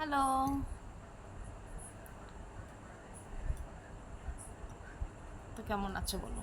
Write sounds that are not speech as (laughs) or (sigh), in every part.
Hello তো কেমন আছো বলো?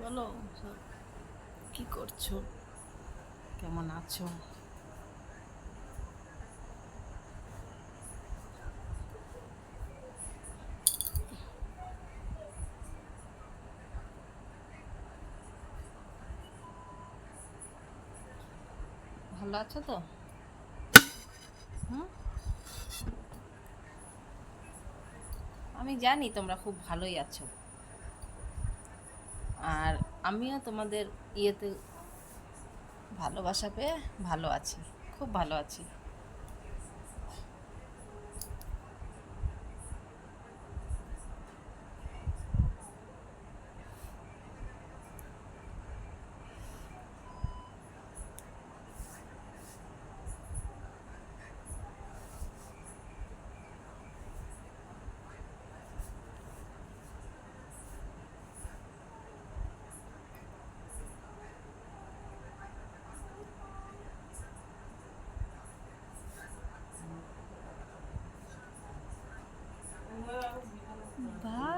বলো কি করছ? কেমন আছো? ভালো আছো তো? আমি জানি তোমরা খুব ভালোই আছো। আর আমিও তোমাদের ইয়েতে ভালোবাসা পেয়ে ভালো আছি খুব ভালো আছি।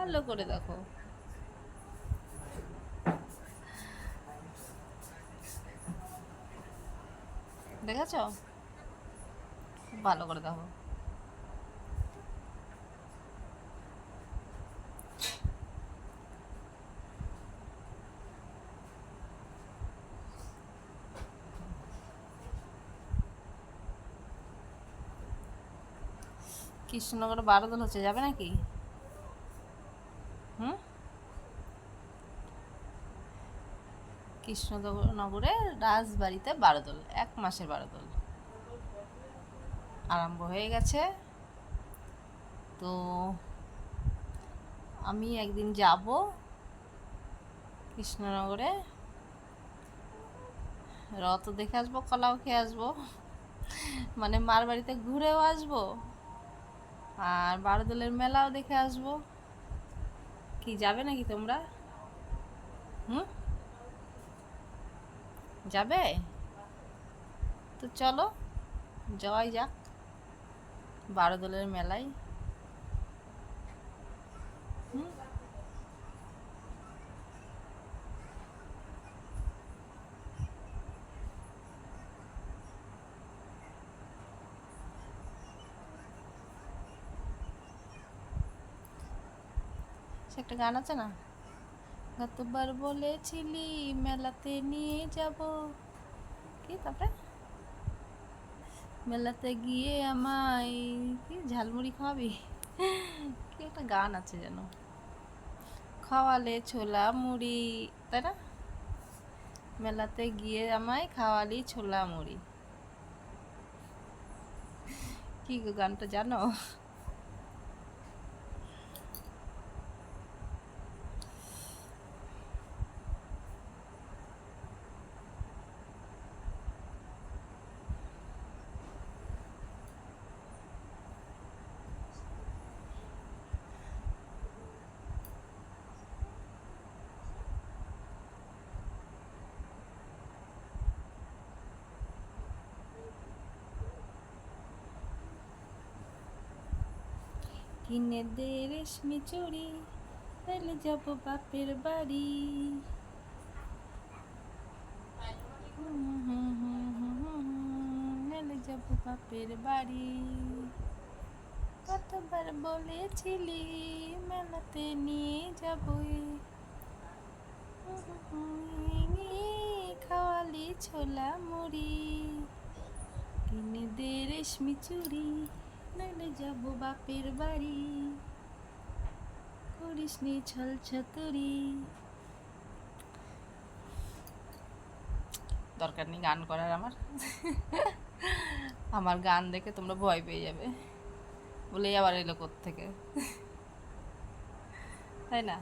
ভালো করে দেখো। দেখেছ? খুব ভালো করে দেখো। কৃষ্ণনগরে বারো দল হচ্ছে যাবে নাকি? কৃষ্ণনগরে রাজবাড়িতে বারোদল এক মাসের বারোদল আরম্ভ হয়ে গেছে। তো আমি একদিন যাব কৃষ্ণনগরে। রথ দেখে আসব, কলাও খেয়ে আসব। মানে মার বাড়িতে ঘুরেও আসব। আর বারোদলের মেলাও দেখে আসব। কি যাবে নাকি তোমরা? হুম? যাবে? তো চলো যাওয়াই যাক বারো দলের মেলায়। একটা গান আছে না? গতবার বলেছিলি, মেলাতে নিয়ে যাব। কি তারপরে? মেলাতে গিয়ে আমায় কি ঝালমুড়ি খাওয়াবি? কি একটা গান আছে যেন। খাওয়ালে ছোলা মুড়ি, তাই না? মেলাতে গিয়ে আমায় খাওয়ালি ছোলা মুড়ি। কি গানটা জানো? কিনে দে রেশমি চুড়ি তাহলে যাব বাপের বাড়ি। নাহলে যাব বাপের বাড়ি। কতবার বলেছিলি মেলাতে নিয়ে যাবই। খাওয়ালি ছোলা মুড়ি, কিনে দে রেশমি চুড়ি নাহলে যাব বাপের বাড়ি। করিস নি ছল ছতুরি। দরকার নেই গান করার আমার। আমার গান দেখে তোমরা ভয় পেয়ে যাবে। বলেই আবার এলো থেকে তাই না?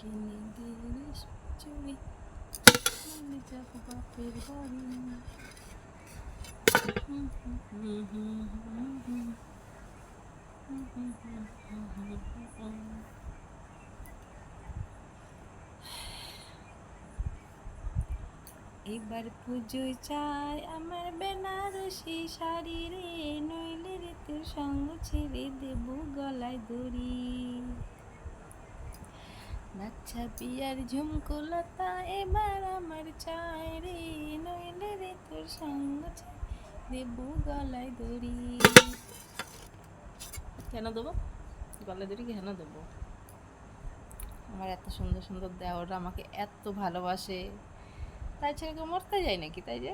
এবার পুজোয় চাই আমার বেনারসি শাড়ি রে, নইলে রে তোর সঙ্গ ছেড়ে দেব গলায় দড়ি। বাচ্চা বিয়ার ঝুমকুলতা এবার আমার চাই রে। নইলে রে তোর সঙ্গ ছেড়ে দেব গলায় দড়ি। কেন দেবো? গলায় দড়ি কেন দেবো? আমার এত সুন্দর সুন্দর দেওয়ারা আমাকে এত ভালোবাসে। তাই ছেড়ে কেউ মরতে যায় নাকি? তাই যে?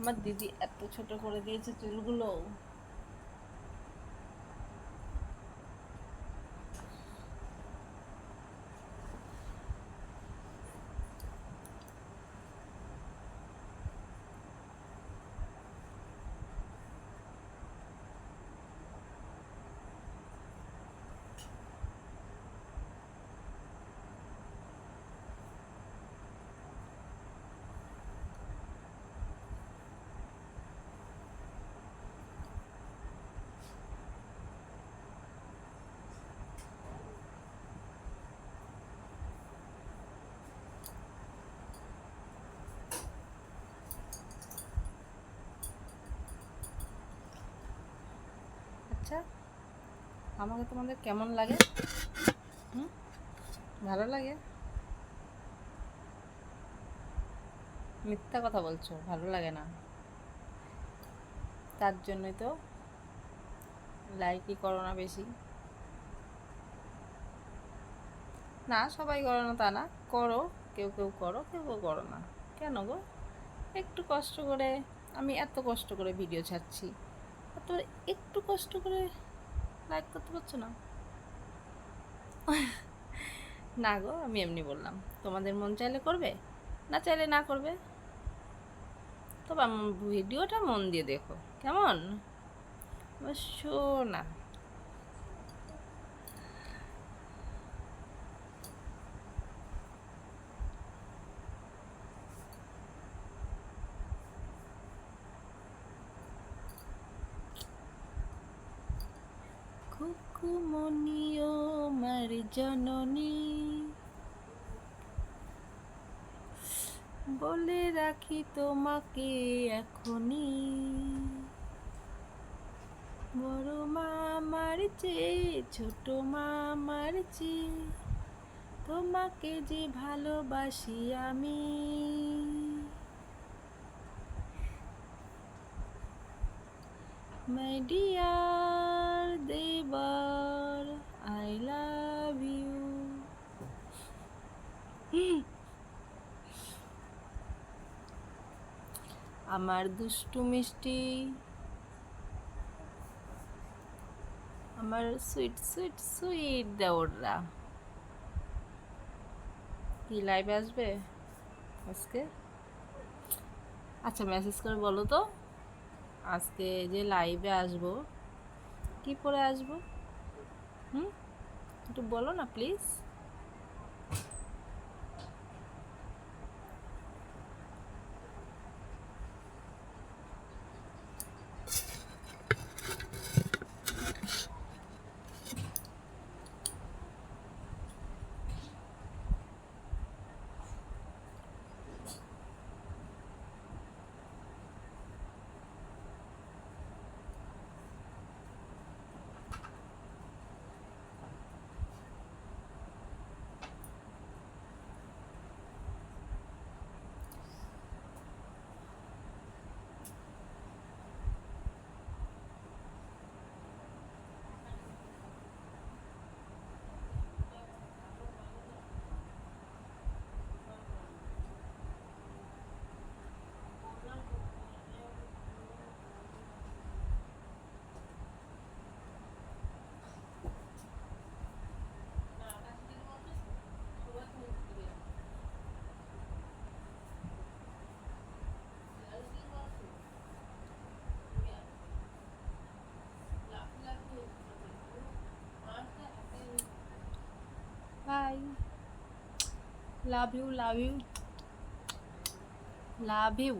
আমার দিদি এত ছোট করে দিয়েছে চুলগুলো। আচ্ছা আমাকে তোমাদের কেমন লাগে? হুম? ভালো লাগে? মিথ্যা কথা বলছো, ভালো লাগে না। তার জন্যই তো লাইকই করো না বেশি। না, সবাই করো না তা না, করো, কেউ কেউ করো, কেউ কেউ করো না। কেন গো? একটু কষ্ট করে, আমি এত কষ্ট করে ভিডিও ছাড়ছি। তোমরা একটু কষ্ট করে লাইক করতে পারছ না? (laughs) না গো, আমি এমনি বললাম। তোমাদের মন চাইলে করবে, না চাইলে না করবে। তবে ভিডিওটা মন দিয়ে দেখো, কেমন? শো শোনা খুকুমনি ও মার জননী। বলে রাখি তোমাকে এখনই। বড় মামার চেয়ে, ছোট মামার চেয়ে, তোমাকে যে ভালোবাসি আমি। মাই ডিয়ার আমার দুষ্টু মিষ্টি। আমার সুইট সুইট সুইট দেওররা। কি লাইভে আসবে আজকে? আচ্ছা মেসেজ করে বলো তো। আজকে যে লাইভে আসব, কি পরে আসব? হুম? একটু বলো না please love you love you love you